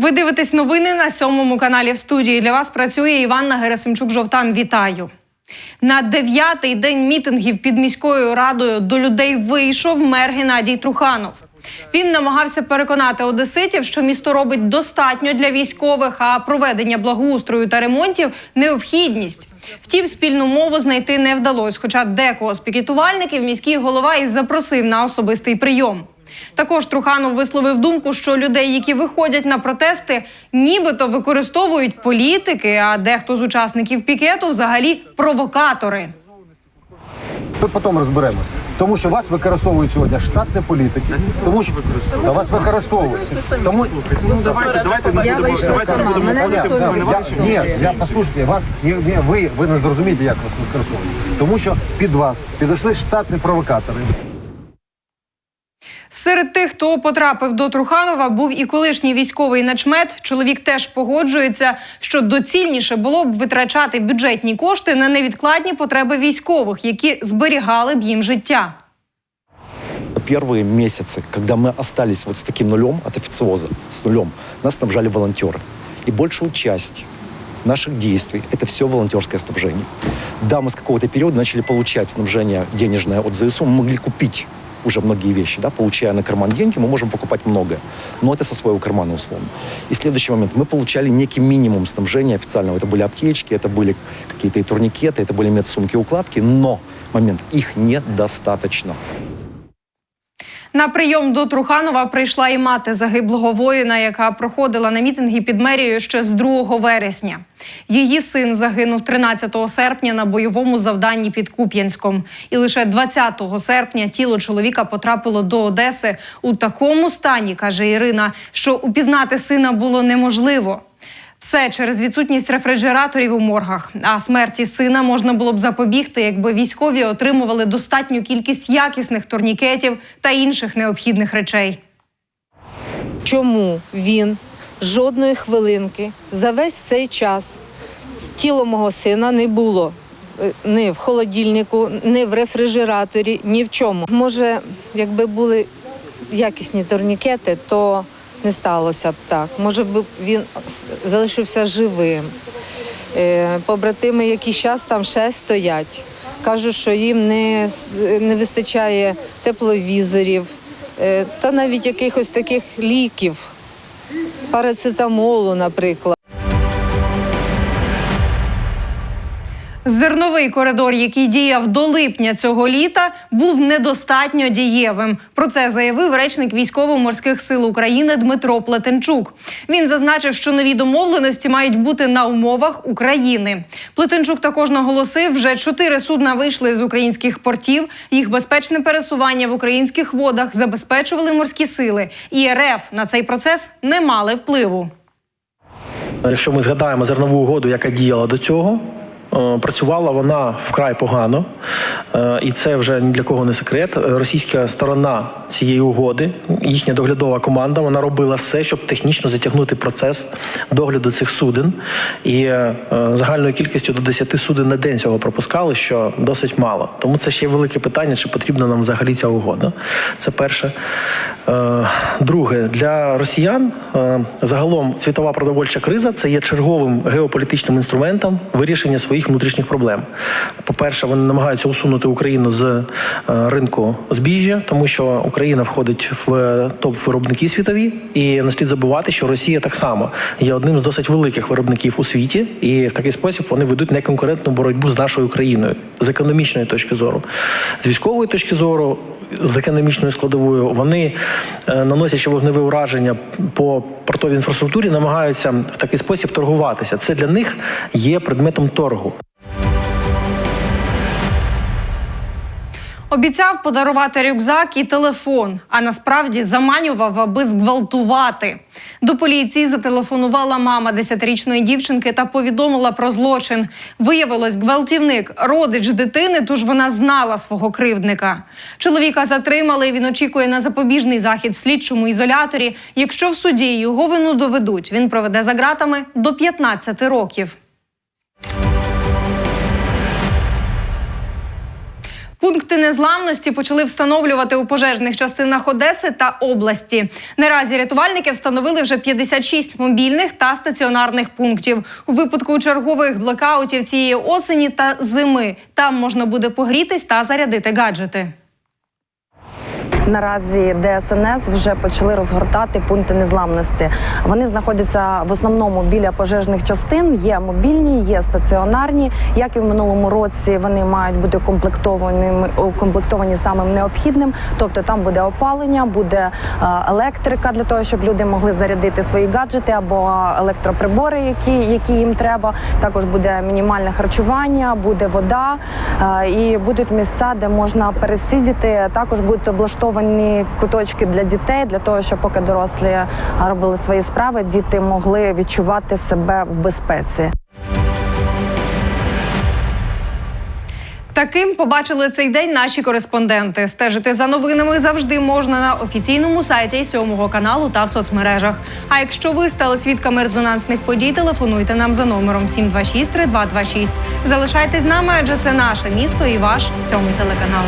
Ви дивитесь новини на сьомому каналі в студії. Для вас працює Іванна Герасимчук Жовтан. Вітаю. На дев'ятий день мітингів під міською радою до людей вийшов мер Геннадій Труханов. Він намагався переконати одеситів, що місто робить достатньо для військових, а проведення благоустрою та ремонтів необхідність. Втім, спільну мову знайти не вдалося. Хоча декого з пікетувальників міський голова і запросив на особистий прийом. Також Труханов висловив думку, що людей, які виходять на протести, нібито використовують політики, а дехто з учасників пікету взагалі провокатори. Ми потім розберемось. Тому що вас використовують сьогодні штатні політики. Тому що та вас використовують. Тому Ну давайте, давайте не будемо, давайте не будемо бачимо. ні, я послухайте, вас ні, ні, ви, ви не зрозумієте, як вас використовують. Тому що під вас підійшли штатні провокатори. Серед тих, хто потрапив до Труханова, був і колишній військовий начмет. Чоловік теж погоджується, що доцільніше було б витрачати бюджетні кошти на невідкладні потреби військових, які зберігали б їм життя. Первые месяцы, когда мы остались вот с таким нулем от официоза, с нулем, нас снабжали волонтеры. И большую часть наших действий – это все волонтерское снабжение. Да, мы с какого-то периода начали получать снабжение денежное от ЗСУ, мы могли купить уже многие вещи, да, получая на карман деньги, мы можем покупать многое, но это со своего кармана условно. И следующий момент, мы получали некий минимум снабжения официального, это были аптечки, это были какие-то и турникеты, это были медсумки, укладки, но момент, их недостаточно. На прийом до Труханова прийшла і мати загиблого воїна, яка проходила на мітинги під мерією ще з 2 вересня. Її син загинув 13 серпня на бойовому завданні під Куп'янськом. І лише 20 серпня тіло чоловіка потрапило до Одеси у такому стані, каже Ірина, що упізнати сина було неможливо. Все через відсутність рефрижераторів у моргах. А смерті сина можна було б запобігти, якби військові отримували достатню кількість якісних турнікетів та інших необхідних речей. Чому він жодної хвилинки за весь цей час тіло мого сина не було е, ні в холодильнику, ні в рефрижераторі, ні в чому. Може, якби були якісні турнікети, то не сталося б так. Може б він залишився живим. Е, Побратими, які зараз там ще стоять, кажуть, що їм не, не вистачає тепловізорів е, та навіть якихось таких ліків, парацетамолу, наприклад. Зерновий коридор, який діяв до липня цього літа, був недостатньо дієвим. Про це заявив речник військово-морських сил України Дмитро Плетенчук. Він зазначив, що нові домовленості мають бути на умовах України. Плетенчук також наголосив, вже чотири судна вийшли з українських портів. Їх безпечне пересування в українських водах забезпечували морські сили. І РФ на цей процес не мали впливу. Якщо ми згадаємо зернову угоду, яка діяла до цього. Е, Працювала вона вкрай погано, е, і це вже ні для кого не секрет. Е, Російська сторона цієї угоди, їхня доглядова команда, вона робила все, щоб технічно затягнути процес догляду цих суден. І загальною кількістю до 10 суден на день цього пропускали, що досить мало. Тому це ще велике питання, чи потрібна нам взагалі ця угода. Це перше. Друге, для росіян загалом світова продовольча криза це є черговим геополітичним інструментом вирішення своїх внутрішніх проблем. По-перше, вони намагаються усунути Україну з е, ринку збіжжя, тому що Україна входить в топ виробники світові, і не слід забувати, що Росія так само є одним з досить великих виробників у світі, і в такий спосіб вони ведуть неконкурентну боротьбу з нашою країною з економічної точки зору, з військової точки зору з економічною складовою, вони, е, наносячи вогневе ураження по портовій інфраструктурі, намагаються в такий спосіб торгуватися. Це для них є предметом торгу. Обіцяв подарувати рюкзак і телефон, а насправді заманював, аби зґвалтувати. До поліції зателефонувала мама 10-річної дівчинки та повідомила про злочин. Виявилось, гвалтівник родич дитини, тож вона знала свого кривдника. Чоловіка затримали. Він очікує на запобіжний захід в слідчому ізоляторі. Якщо в суді його вину доведуть, він проведе за ґратами до 15 років. Пункти незламності почали встановлювати у пожежних частинах Одеси та області. Наразі рятувальники встановили вже 56 мобільних та стаціонарних пунктів. У випадку чергових блекаутів цієї осені та зими там можна буде погрітись та зарядити гаджети. Наразі ДСНС вже почали розгортати пункти незламності. Вони знаходяться в основному біля пожежних частин. Є мобільні, є стаціонарні. Як і в минулому році, вони мають бути укомплектовані, укомплектовані самим необхідним. Тобто там буде опалення, буде електрика для того, щоб люди могли зарядити свої гаджети або електроприбори, які, які їм треба. Також буде мінімальне харчування, буде вода і будуть місця, де можна пересидіти. Також будуть облаштовані куточки для дітей, для того, щоб поки дорослі робили свої справи, діти могли відчувати себе в безпеці. Таким побачили цей день наші кореспонденти. Стежити за новинами завжди можна на офіційному сайті сьомого каналу та в соцмережах. А якщо ви стали свідками резонансних подій, телефонуйте нам за номером 726 3226. Залишайтесь з нами, адже це наше місто і ваш сьомий телеканал.